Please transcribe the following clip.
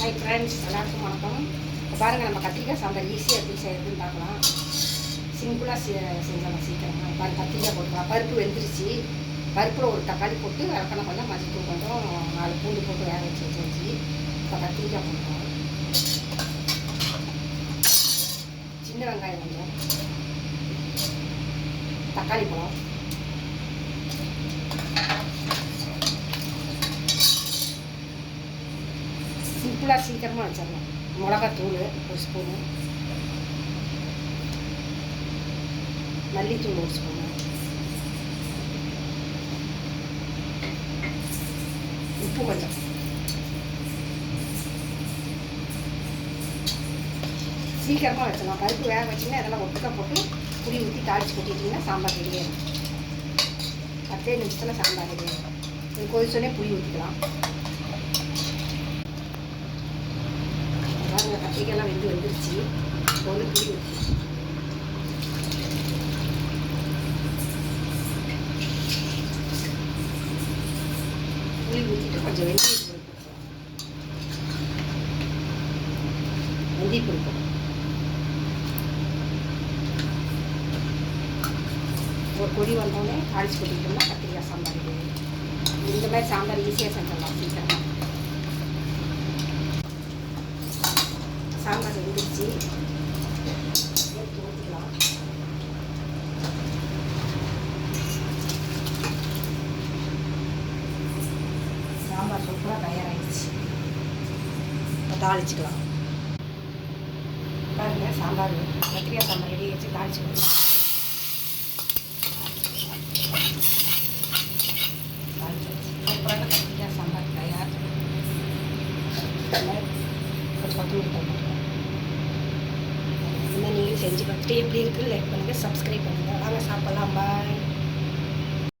Hi friends எல்லாருக்கும் வணக்கம். பாருங்கள் நம்ம கத்திரிக்காய் சாம்பார் ஈஸியாக எப்படி செய்யறதுன்னு பார்க்கலாம். சிம்பிளாக செஞ்சிடலாம் சீக்கிரமாக பாருங்க கத்திரிக்காய் போட்டுக்கலாம். பருப்பு வெந்துருச்சு. பருப்பில் ஒரு தக்காளி போட்டு இறக்கணும் கொஞ்சம் மஞ்சள் கொஞ்சம் நாலு பூண்டு போட்டு வேக வச்சு வச்சு இப்போ கத்திரிக்காய் போட்டுக்கலாம். சின்ன வெங்காயம் கொஞ்சம். தக்காளி பழம். சிம்பிளாக சீக்கிரமாக வச்சிடலாம். மிளகாத்தூள் ஒரு ஸ்பூனு மல்லித்தூள் ஒரு ஸ்பூனு உப்பு கொஞ்சம். சீக்கிரமாக வச்சிடலாம். பருப்பு வேக வச்சிங்கன்னா இதெல்லாம் ஒட்டுக்க போட்டு புளி ஊற்றி தாளித்து கொட்டிட்டிங்கன்னா சாம்பார் ரெடியாகும் பத்தே நிமிஷத்தில் சாம்பார் ரெடியாகும் இது கொதிச்சோடனே புளி ஊற்றிக்கலாம் பாருங்க கத்திரிக்காயெல்லாம் வெந்து வந்துருச்சு இப்போ வந்து புளி வச்சு புளி ஊற்றிட்டு கொஞ்சம் வெந்தி பொடி வெந்தயம் ஒரு கொடி வந்தோடனே தாளிச்சு கொட்டிட்டோம்னா கத்திரிக்காய் சாம்பார் இந்த மாதிரி சாம்பார் ஈஸியாக செஞ்சிடலாம் சீக்கிரமாக வச்சு சாம்பார் சூப்பராக தயாராகிடுச்சு இப்போ தாளிச்சுக்கலாம். பாருங்க சாம்பார் கத்திரிக்காய் சாம்பார் ரெடி வச்சு தாளிச்சுக்கலாம். சூப்பரான கத்திரிக்காய் சாம்பார் தயார். கொஞ்சம் கொத்தமல்லி செஞ்சு பார்த்துட்டு எப்படி இருக்குன்னு லைக் பண்ணுங்கள் சப்ஸ்கிரைப் பண்ணுங்கள் வாங்க சாப்பிட்லாம். பாய்